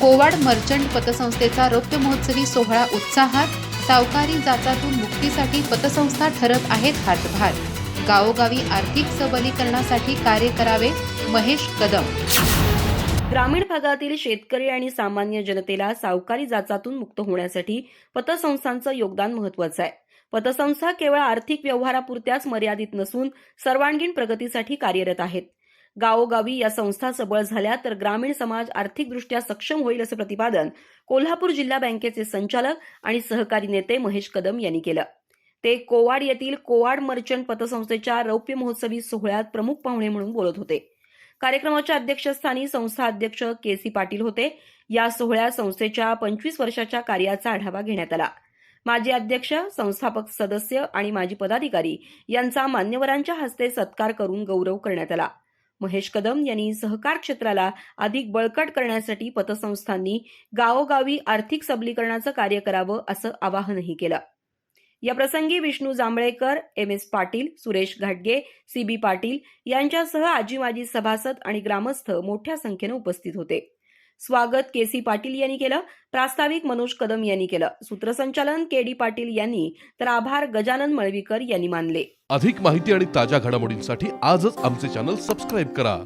Kowad merchant पतसंस्थेचा रौप्य महोत्सवी सोहळा उत्साहात सावकारी जाचातून मुक्तीसाठी पतसंस्था ठरत आहेत हातभार. गावोगावी आर्थिक सबलीकरणासाठी कार्य करावे महेश कदम. ग्रामीण भागातील शेतकरी आणि सामान्य जनतेला सावकारी जाचातून मुक्त होण्यासाठी पतसंस्थांचं योगदान महत्वाचं आहे. पतसंस्था केवळ आर्थिक व्यवहारापुरत्याच मर्यादित नसून सर्वांगीण प्रगतीसाठी कार्यरत आहेत. गावोगावी या संस्था सबळ झाल्या तर ग्रामीण समाज आर्थिकदृष्ट्या सक्षम होईल असं प्रतिपादन कोल्हापूर जिल्हा बँकेचे संचालक आणि सहकारी नेते महेश कदम यांनी केलं. ते कोवाड येथील कोवाड मर्चंट पतसंस्थेच्या रौप्य महोत्सवी सोहळ्यात प्रमुख पाहुणे म्हणून बोलत होते. कार्यक्रमाच्या अध्यक्षस्थानी संस्था अध्यक्ष के सी पाटील होते. या सोहळ्यात संस्थेच्या पंचवीस वर्षाच्या कार्याचा आढावा घेण्यात आला. माजी अध्यक्ष संस्थापक सदस्य आणि माजी पदाधिकारी यांचा मान्यवरांच्या हस्ते सत्कार करून गौरव करण्यात आला. महेश कदम यांनी सहकार क्षेत्राला अधिक बळकट करण्यासाठी पतसंस्थांनी गावोगावी आर्थिक सबलीकरणाचं कार्य करावं असं आवाहनही केलं. या प्रसंगी विष्णू जांभळेकर एम एस पाटील सुरेश घाटगे सी बी पाटील यांच्यासह आजी माजी सभासद आणि ग्रामस्थ मोठ्या संख्येनं उपस्थित होते. स्वागत के सी पाटील यांनी केलं. प्रास्ताविक मनोज कदम यांनी केलं. सूत्रसंचालन के डी पाटील यांनी तर आभार गजानन मळवीकर यांनी मानले. अधिक माहिती आणि ताज्या घडामोडींसाठी आजच आमचे चॅनल सबस्क्राईब करा.